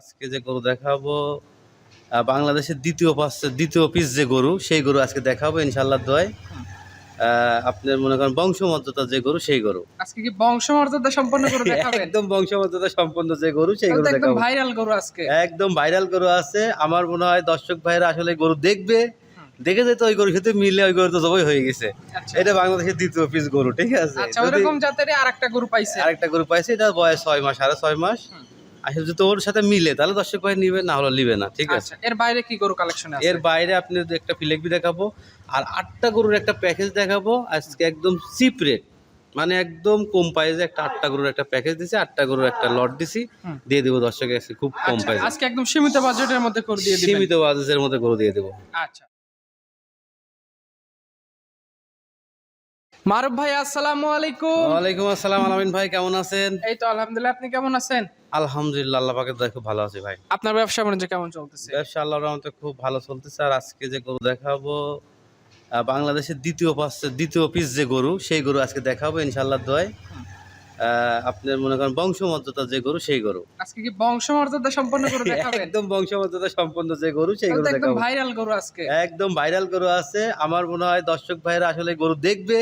আজকে যে গরু দেখাবো বাংলাদেশের দ্বিতীয় পাশ দ্বিতীয় পিস যে গরু সেই গরু আজকে দেখাবো ইনশাল্লাহ দয় আপনার মনে করেন বংশমর্যাদা যে গরু সেই গরু। আজকে কি বংশমর্যাদা সম্পন্ন করে দেখাবেন? একদম বংশমর্যাদা সম্পন্ন যে গরু সেই গরু একদম দেখাবো। ভাইরাল গরু আজকে। একদম ভাইরাল গরু আছে। আমার মনে হয় দর্শক ভাইরা আসলে গরু দেখবে। দেখে যেতে ওই গরুর সাথে মিলে ওই গরু তো জবাই হয়ে গেছে। আচ্ছা। এটা বাংলাদেশের দ্বিতীয় পিস গরু ঠিক আছে? আচ্ছা ওরকম জাতের আরেকটা গরু পাইছে। আরেকটা গরু পাইছে এটা বয়স ছয় মাস সাড়ে ছয় মাস। হুম। আসলে যদি ওর সাথে মিলে তাহলে দর্শক ভাই নিবে না হলে নিবে না ঠিক আছে? আচ্ছা এর বাইরে কি গরু কালেকশন আছে? এর বাইরে আপনি একটা ফিলেকবি দেখাবো আর আটটা গরুর একটা প্যাকেজ দেখাবো আজকে একদম চিপ রেট মানে একদম কম প্রাইসে একটা আটটা গরুর একটা প্যাকেজ দিছি আটটা গরুর একটা লট দিছি দিয়ে দেবো দর্শকের খুব কম আচ্ছা, প্রাইসে আজকে একদম সীমিত বাজেটের মধ্যে করে দিয়ে সীমিত বাজেটের মধ্যে গরু দিয়ে দেবো। আচ্ছা। মারুফ ভাই আসসালামু আলাইকুম। ওয়ালাইকুম আসসালাম আলামিন ভাই কেমন আছেন? এই তো আলহামদুলিল্লাহ আপনি কেমন আছেন? আলহামদুলিল্লাহ আল্লাহ পাকের দয়ায় খুব ভালো আছি ভাই। আপনার ব্যবসা বাণিজ্য কেমন চলতেছে? ব্যবসা আল্লাহর রহমতে খুব ভালো চলতেছে আর আজকে যে গরু দেখাবো বাংলাদেশের দ্বিতীয় পাশ দ্বিতীয় পিস যে গরু সেই গরু আজকে দেখাবো ইনশাল্লাহ দয় আপনার মনে করেন বংশমর্যাদা যে গরু সেই গরু। আজকে কি বংশমর্যাদা সম্পন্ন করে দেখাবেন? একদম বংশমর্যাদা সম্পন্ন যে গরু সেই গরু তো একদম ভাইরাল গরু আজকে। একদম ভাইরাল গরু আছে। আমার মনে হয় দর্শক ভাইরা আসলে গরু দেখবে।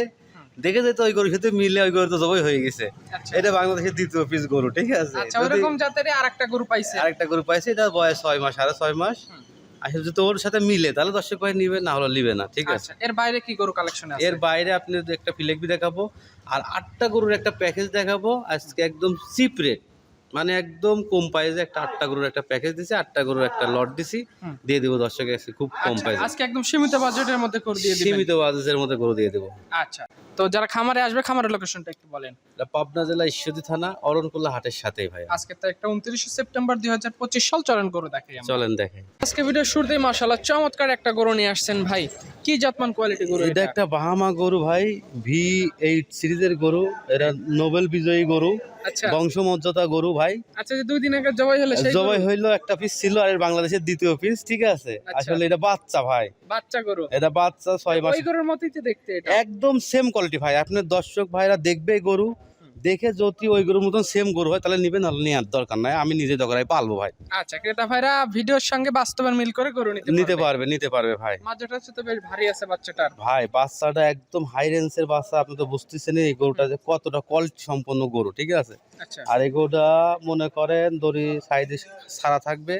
দেখে যেতে ওই গরুর সাথে মিলে ওই গরু তো জবাই হয়ে গেছে। আচ্ছা। এটা বাংলাদেশের দ্বিতীয় পিস গরু ঠিক আছে? আচ্ছা ওরকম জাতের আরেকটা গরু পাইছে। আরেকটা গরু পাইছে এটা বয়স ছয় মাস সাড়ে ছয় মাস। আসলে যদি ওর সাথে মিলে তাহলে দর্শক ভাই নিবে না হলে নিবে না ঠিক আছে? আচ্ছা এর বাইরে কি গরু কালেকশন আছে? এর বাইরে আপনি একটা ফিলেকবি দেখাবো আর আটটা গরুর একটা প্যাকেজ দেখাবো আজকে একদম চিপ রেট মানে একদম কম প্রাইসে একটা আটটা গরুর একটা প্যাকেজ দিছি আটটা গরুর একটা লট দিছি দিয়ে দেবো দর্শকের কাছে খুব কম আচ্ছা, প্রাইসে আজকে একদম সীমিত বাজেটের মধ্যে করে দিয়ে সীমিত বাজেটের মধ্যে গরু দিয়ে দেবো। আচ্ছা তো যারা খামারে আসবে খামারের লোকেশনটা একটু বলেন। এটা পাবনা জেলা ঈশ্বরদী থানা অরণকুল্লা হাটের সাথেই ভাই আজকে তো একটা উনত্রিশে সেপ্টেম্বর দুই হাজার পঁচিশ সাল চলন গরু দেখাই আমরা। চলেন দেখেন আজকে ভিডিও শুরুতেই মাশাল্লাহ চমৎকার একটা গরু নিয়ে আসছেন ভাই। কি জাতমান কোয়ালিটি গরু এটা একটা বাহামা গরু ভাই ভি এইট সিরিজের গরু এটা নোবেল বিজয়ী গরু। আচ্ছা বংশমর্যাদা গরু ভাই। আচ্ছা যে দুই দিন আগে জবাই হলো সেই জবাই হইল একটা পিস ছিল আর বাংলাদেশের দ্বিতীয় পিস ঠিক আছে? আচ্ছা। আসলে এটা বাচ্চা ভাই। বাচ্চা গরু। এটা বাচ্চা ছয় মাস ওই গরুর মতই তো দেখতে এটা। একদম সেম কোয়ালিটি ভাই। আপনার দর্শক ভাইরা দেখবে গরু। দেখে যদি ওই গরুর মতন সেম গরু হয় তাহলে নিবে নাহলে নেওয়ার দরকার নাই। আমি নিজে দরকার পালবো ভাই। আচ্ছা ক্রেতা ভাইরা ভিডিওর সঙ্গে বাস্তবের মিল করে গরু নিতে নিতে পারবে? নিতে পারবে ভাই। মাঝটা হচ্ছে তো বেশ ভারী আছে বাচ্চাটার। ভাই বাচ্চাটা একদম হাই রেঞ্জের বাচ্চা আপনি তো বুঝতেছেন এই গরুটা যে কতটা কোয়ালিটি সম্পন্ন গরু ঠিক আছে? আচ্ছা। আর এই গরুটা মনে করেন দড়ি সাইডে সারা থাকবে।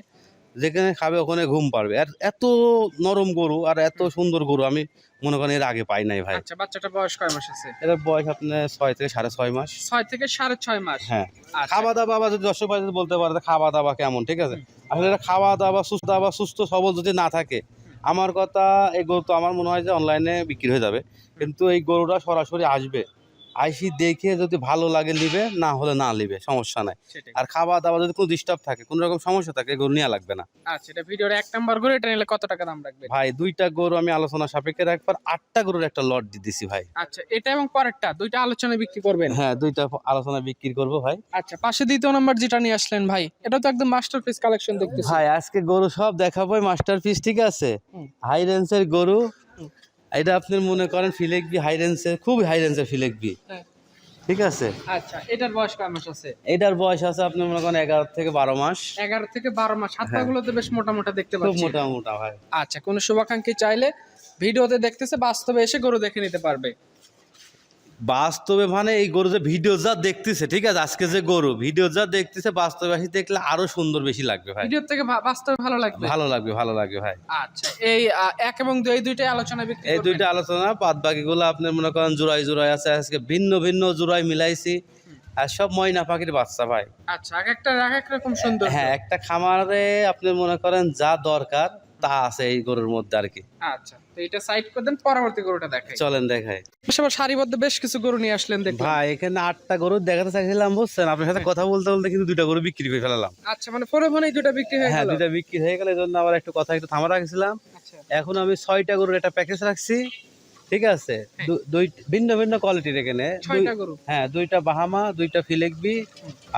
যেখানে খাবে ওখানে ঘুম পারবে আর এত নরম গরু আর এত সুন্দর গরু আমি মনে করেন এর আগে পাই নাই ভাই। আচ্ছা বাচ্চাটা বয়স কয় মাস আছে? এটার বয়স আপনার ছয় থেকে সাড়ে ছয় মাস। ছয় থেকে সাড়ে ছয় মাস? হ্যাঁ। আচ্ছা। খাওয়া দাওয়া বা যদি দর্শক ভাই যদি বলতে পারে খাওয়া দাওয়া কেমন ঠিক আছে? আসলে এটা খাওয়া দাওয়া সুস্থ দাওয়া সুস্থ সবল যদি না থাকে আমার কথা এই গরু তো আমার মনে হয় যে অনলাইনে বিক্রি হয়ে যাবে। কিন্তু এই গরুটা সরাসরি আসবে। আইসি দেখে যদি ভালো লাগে নিবে না হলে না নিবে সমস্যা নাই। আর খাওয়া দাওয়া যদি কোনো ডিস্টার্ব থাকে কোনো রকম সমস্যা থাকে গরু নেওয়া লাগবে না। আচ্ছা এটা ভিডিওর এক নাম্বার করে এটা নিলে কত টাকা দাম রাখবে? ভাই দুইটা গরু আমি আলোচনা সাপেক্ষে রাখবার আটটা গরুর একটা লট দিয়ে দিছি ভাই। আচ্ছা এটা এবং পরেরটা দুইটা আলোচনায় বিক্রি করবেন? হ্যাঁ দুইটা আলোচনা বিক্রি করব ভাই। আচ্ছা পাশে দ্বিতীয় নাম্বার যেটা নিয়ে আসলেন ভাই এটা তো একদম মাস্টারপিস কালেকশন দেখতেছি। ভাই আজকে গরু সব দেখাবো মাস্টার পিস ঠিক আছে। হাই রেঞ্জের গরু। এটা আপনি মনে করেন ফিলেকবি হাই রেঞ্জের খুব হাই রেঞ্জের ফিলেকবি বি ঠিক আছে? আচ্ছা এটার বয়স কয় মাস আছে? এটার বয়স আছে আপনি মনে করেন এগারো থেকে বারো মাস। এগারো থেকে বারো মাস। হাত পাগুলো তো বেশ মোটা মোটা দেখতে হ্যাঁ। খুব পাচ্ছি। মোটা মোটা ভাই আচ্ছা কোনো শুভাকাঙ্ক্ষী চাইলে ভিডিওতে দেখতেছে বাস্তবে এসে গরু দেখে নিতে পারবে। বাস্তবে মানে এই গরু যে ভিডিও যা দেখতেছে ঠিক আছে? আজকে যে গরু ভিডিও যা দেখতেছে বাস্তবে আসি দেখলে আরও সুন্দর বেশি লাগবে ভাই। ভিডিও থেকে বাস্তবে ভালো লাগবে? ভালো লাগবে ভালো লাগবে ভাই। আচ্ছা এই এক এবং দুই এই দুইটা আলোচনা এই দুইটা আলোচনা বাদ বাকিগুলো আপনি মনে করেন জোড়াই জোড়াই আছে আজকে ভিন্ন ভিন্ন জোড়াই মিলাইছি। আর সব ময়না পাখির বাচ্চা ভাই। আচ্ছা এক একটা এক এক রকম সুন্দর হ্যাঁ একটা খামারে আপনি মনে করেন যা দরকার তা আছে এই গরুর মধ্যে আর কি আচ্ছা তো এটা সাইড করে দেন পরবর্তী গরুটা দেখাই। চলেন দেখাই। সবার সারিবদ্ধ বেশ কিছু গরু নিয়ে আসলেন দেখুন। ভাই এখানে আটটা গরু দেখাতে চাইছিলাম বুঝছেন? আপনার সাথে কথা বলতে বলতে কিন্তু দুইটা গরু বিক্রি করে ফেলালাম। আচ্ছা মানে ফোনে ফোনেই দুটো বিক্রি হয়ে হ্যাঁ গেল? বিক্রি হয়ে গেলে এই জন্য আবার একটু কথা একটু থামা রাখছিলাম। আচ্ছা। এখন আমি ছয়টা গরুর একটা প্যাকেজ রাখছি ঠিক আছে? দুই ভিন্ন ভিন্ন কোয়ালিটির এখানে। হ্যাঁ দুইটা বাহামা দুইটা ফিলেকবি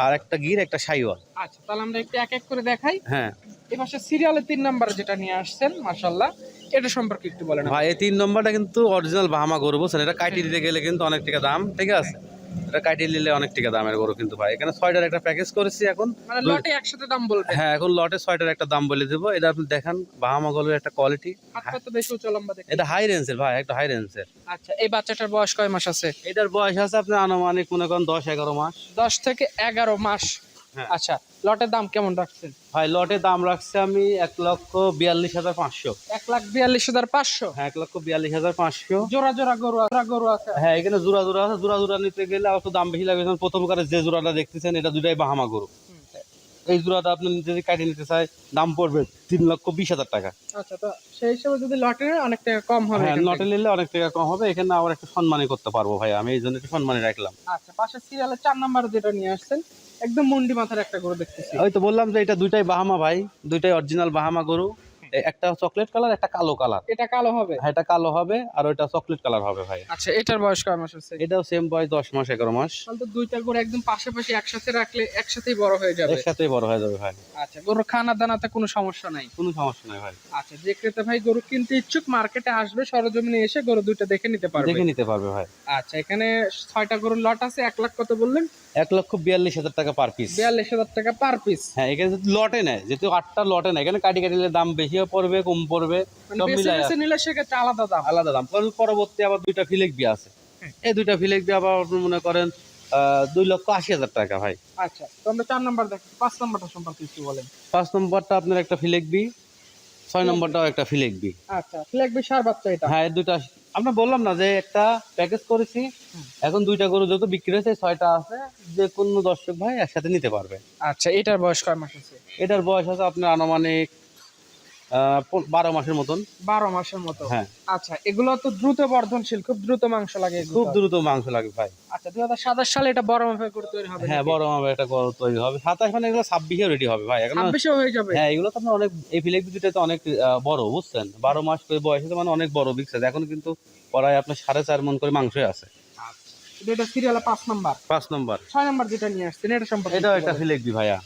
আর একটা গির একটা সাইওয়াল। আচ্ছা তাহলে আমরা একটু এক এক করে দেখাই। হ্যাঁ। এই পাশে সিরিয়ালের তিন নাম্বার যেটা নিয়ে আসছেন মাশাল্লাহ এটা সম্পর্কে একটু বলেন ভাই এই তিন নম্বরটা কিন্তু অরিজিনাল বাহামা গরু বুঝছেন? এটা কাটি দিতে গেলে কিন্তু অনেক টাকা দাম ঠিক আছে? এটা কাটিয়ে নিলে অনেক টাকা দামের গরু কিন্তু ভাই। এখানে ছয়টার একটা প্যাকেজ করেছি এখন। মানে লটে একসাথে দাম বলবেন হ্যাঁ এখন লটে ছয়টার একটা দাম বলে দেবো। এটা আপনি দেখান বাহামা গরুর একটা কোয়ালিটি বেশি উঁচু লম্বা এটা হাই রেঞ্জের ভাই একটা হাই রেঞ্জের আচ্ছা এই বাচ্চাটার বয়স কয় মাস আছে? এটার বয়স আছে আপনার আনুমানিক মনে করেন দশ এগারো মাস। দশ থেকে এগারো মাস। আচ্ছা লটের দাম কেমন রাখছেন? ভাই লটে দাম রাখছে আমি এক লক্ষ বিয়াল্লিশ হাজার পাঁচশো। এক লাখ বিয়াল্লিশ হাজার পাঁচশো? হ্যাঁ এক লক্ষ বিয়াল্লিশ হাজার পাঁচশো। জোড়া জোড়া গরু জোড়া গরু আছে। হ্যাঁ এখানে জোড়া জোড়া আছে। জোড়া জোড়া নিতে গেলে আবার তো দাম বেশি লাগবে। প্রথম কারে যে জোড়াটা দেখতেছেন এটা দুটাই বাহামা গরু। এই জোড়াটা আপনি যদি কাটিয়ে নিতে চাই দাম পড়বে তিন লক্ষ বিশ হাজার টাকা। আচ্ছা তো সেই হিসেবে যদি লটে অনেক টাকা কম হবে হ্যাঁ লটে নিলে অনেক টাকা কম হবে। এখানে আবার একটু সম্মানই করতে পারব ভাই। আমি এই জন্য একটু সম্মানই রাখলাম। আচ্ছা পাশে সিরিয়ালের চার নাম্বার যেটা নিয়ে আসছেন একদম মন্ডি মাথার একটা গরু দেখতেছি। ওই তো বললাম যে এটা দুইটাই বাহামা ভাই, দুইটাই অরিজিনাল বাহামা গরু। একটা চকলেট কালার একটা কালো কালার এটা কালো হবে? হ্যাঁ এটা কালো হবে আর ওইটা চকলেট কালার হবে ভাই। আচ্ছা এটার বয়স কয় মাস আছে? এটাও সেম বয়স দশ মাস এগারো মাস। তাহলে তো দুইটা গরু একদম পাশাপাশি একসাথে রাখলে একসাথেই বড় হয়ে যাবে। একসাথেই বড় হয়ে যাবে ভাই। আচ্ছা গরু খানা দানাতে কোনো সমস্যা নাই? কোনো সমস্যা নাই ভাই। আচ্ছা যে ক্রেতা ভাই গরু কিনতে ইচ্ছুক মার্কেটে আসবে সরজমিনে এসে গরু দুইটা দেখে নিতে পারবে। দেখে নিতে পারবে ভাই। আচ্ছা এখানে ছয়টা গরুর লট আছে এক লাখ কত বললেন? এক লক্ষ বিয়াল্লিশ হাজার টাকা পার পিস বিয়াল্লিশ হাজার টাকা পার পিস হ্যাঁ এখানে লটে নেয় যেহেতু আটটা লটে নেয় এখানে কাটি কাটি নিলে দাম পড়বে কম পড়বে মানে সব নিলে সেক্ষেত্রে আলাদা দাম। আলাদা দাম। কারণ পরবর্তী আবার দুইটা ফিলেক বি আছে। এই দুইটা ফিলেক বি আবার আপনি মনে করেন দুই লক্ষ আশি হাজার টাকা ভাই। আচ্ছা চার নাম্বার দেখি পাঁচ নাম্বারটা সম্পর্কে একটু বলেন। পাঁচ নম্বরটা আপনার একটা ফিলেক বি ছয় নম্বরটাও একটা ফিলেক বি। আচ্ছা বাচ্চা এটা? হ্যাঁ দুইটা আমরা বললাম না যে একটা প্যাকেজ করেছি এখন দুইটা গরু যত বিক্রি হয়েছে ছয়টা আছে যে কোনো দর্শক ভাই একসাথে নিতে পারবে। আচ্ছা এটার বয়স কয় মাস আছে? এটার বয়স আছে আপনার আনুমানিক বারো মাসের মতন। বারো মাসের মতো। হ্যাঁ। আচ্ছা এগুলো তো দ্রুত বর্ধনশীল খুব দ্রুত মাংস লাগে খুব দ্রুত মাংস লাগে ভাই। আচ্ছা দুই হাজার সাতাশ সালে এটা বড় মাপের করে তৈরি হবে হ্যাঁ বড় একটা গরু তৈরি হবে। সাতাশ মানে এগুলো ছাব্বিশে রেডি হবে ভাই। এখন ছাব্বিশে হয়ে যাবে। হ্যাঁ এগুলো তো আপনার অনেক এই ফিলেক তো অনেক বড় বুঝছেন? বারো মাস করে বয়সে তো মানে অনেক বড় এখন কিন্তু প্রায় আপনার সাড়ে চার মন করে মাংসই আছে। আচ্ছা এটা সিরিয়ালে পাঁচ নাম্বার। পাঁচ নম্বর। ছয় নাম্বার যেটা নিয়ে আসছেন এটা সম্পর্কে একটা ভাইয়া।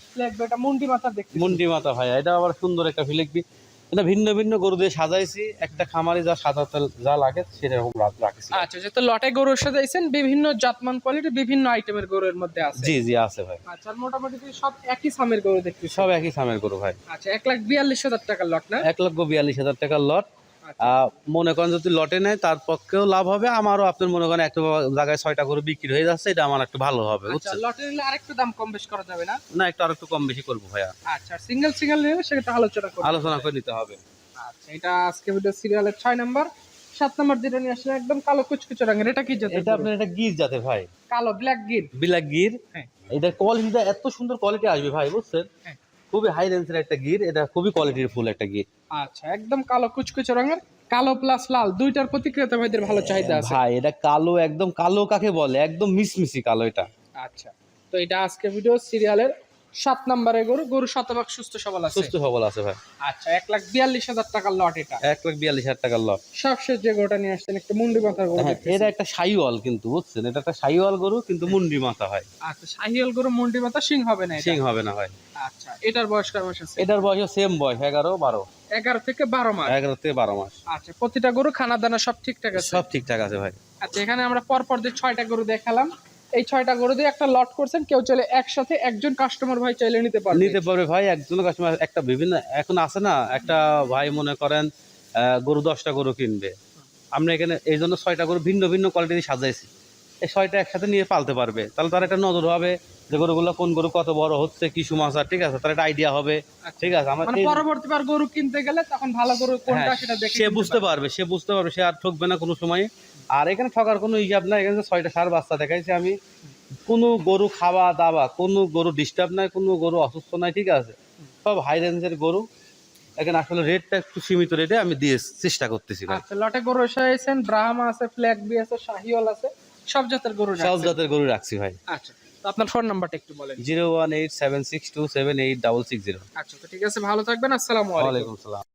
এটা মুন্ডি মাথা দেখতে মুন্ডি মাথা ভাইয়া। এটা আবার সুন্দর একটা ফিলেক বি এটা ভিন্ন ভিন্ন গরু দিয়ে সাজাইছি। একটা খামারে যা সাজাতে যা লাগে সেরকম রাখছি। আচ্ছা যেহেতু লটে গরু সাজাইছেন বিভিন্ন জাতমান কোয়ালিটি বিভিন্ন আইটেমের গরুর মধ্যে আছে? জি জি আছে ভাই। আচ্ছা মোটামুটি সব একই সামের গরু দেখতে সব একই সামের গরু ভাই। আচ্ছা এক লাখ বিয়াল্লিশ হাজার টাকার লট না? এক লক্ষ বিয়াল্লিশ হাজার টাকার লট। আচ্ছা। মনে করেন যদি লটে নেয় তার পক্ষেও লাভ হবে। আমারও আপনার মনে করেন একটা জায়গায় ছয়টা গরু বিক্রি হয়ে যাচ্ছে এটা আমার একটু ভালো হবে আচ্ছা বুঝছেন? লটে নিলে আরেকটু দাম কম বেশ করা যাবে না? না একটু আর একটু কম বেশি করব ভাইয়া। আচ্ছা সিঙ্গেল সিঙ্গেল নিলে সেটা আলোচনা আলোচনা করে নিতে হবে। আচ্ছা এটা আজকে ভিডিও সিরিয়ালের ছয় নাম্বার। সাত নাম্বার যেটা নিয়ে আসলে একদম কালো কুচকুচে রঙের এটা কি জাতের এটা আপনার এটা গির জাতের ভাই। কালো ব্ল্যাক গির। ব্ল্যাক গির। হ্যাঁ। এটার কোয়ালিটিটা এত সুন্দর কোয়ালিটি আসবে ভাই বুঝছেন? হ্যাঁ। খুবই হাই রেঞ্জের একটা গির এটা খুবই কোয়ালিটির ফুল একটা গির আচ্ছা একদম কালো কুচকুচে রঙের কালো প্লাস লাল দুইটার প্রতি ক্রেতা ভাইদের ভালো চাহিদা আছে। ভাই এটা কালো একদম কালো কাকে বলে? একদম মিসমিসি কালো এটা। আচ্ছা তো এটা আজকে ভিডিও সিরিয়ালের সাত নম্বরে গরু গরু শতভাগ সুস্থ সবল আছে। সুস্থ সবল আছে ভাই। আচ্ছা এক লাখ বিয়াল্লিশ হাজার টাকার লট এটা। এক লাখ বিয়াল্লিশ হাজার টাকার লট সবশেষ যে গরুটা নিয়ে আসছেন একটা মুন্ডি মাথার গরু হ্যাঁ এটা একটা সাইওয়াল কিন্তু বুঝছেন? এটা একটা সাইওয়াল গরু কিন্তু মুন্ডি মাথা হয়। আচ্ছা শাহিয়াল গরু মুন্ডি মাথা সিং হবে না সিং হবে না ভাই। আচ্ছা এটার বয়স কয় মাস আছে? এটার বয়স সেম বয়স এগারো বারো। এগারো থেকে বারো মাস। এগারো থেকে বারো মাস। আচ্ছা প্রতিটা গরু খানা দানা সব ঠিকঠাক আছে? সব ঠিকঠাক আছে ভাই। আচ্ছা এখানে আমরা পরপর যে ছয়টা গরু দেখালাম এই ছয়টা গরু দিয়ে একটা লট করছেন কেউ চাইলে একসাথে একজন কাস্টমার ভাই চাইলে নিতে পারবে। নিতে পারবে ভাই একজন কাস্টমার একটা বিভিন্ন এখন আছে না একটা ভাই মনে করেন গরু দশটা গরু কিনবে। আমরা এখানে এই জন্য ছয়টা গরু ভিন্ন ভিন্ন কোয়ালিটি সাজাইছি। এই ছয়টা একসাথে নিয়ে পালতে পারবে। তাহলে তার একটা নজর হবে যে গরুগুলো কোন গরু কত বড় হচ্ছে কি সুমাচার ঠিক আছে তার একটা আইডিয়া হবে। ঠিক আছে আমার মানে এই- পরবর্তী গরু কিনতে গেলে তখন ভালো গরু কোনটা হ্যাঁ, সেটা দেখে সে বুঝতে। পারবে সে বুঝতে পারবে সে আর ঠকবে না কোনো সময়। আর এখানে ঠকার কোনো হিসাব নাই এখানে ছয়টা সার বাচ্চা দেখাইছি আমি। কোনো গরু খাওয়া দাওয়া কোনো গরু ডিস্টার্ব নাই কোনো গরু অসুস্থ নাই ঠিক আছে? সব হাই রেঞ্জের গরু। এখানে আসলে রেটটা একটু সীমিত রেটে আমি দিয়ে চেষ্টা করতেছি আচ্ছা লটে গরু এসেছেন ব্রাহ্মা আছে ফ্ল্যাগ বি আছে শাহিওয়াল আছে সব জাতের গরু সব জাতের গরু রাখছি ভাই। আচ্ছা আপনার ফোন নাম্বারটা একটু বলেন। Zero one eight seven six two seven eight double six zero. আচ্ছা তো ঠিক আছে ভালো থাকবেন আসসালামু আলাইকুম।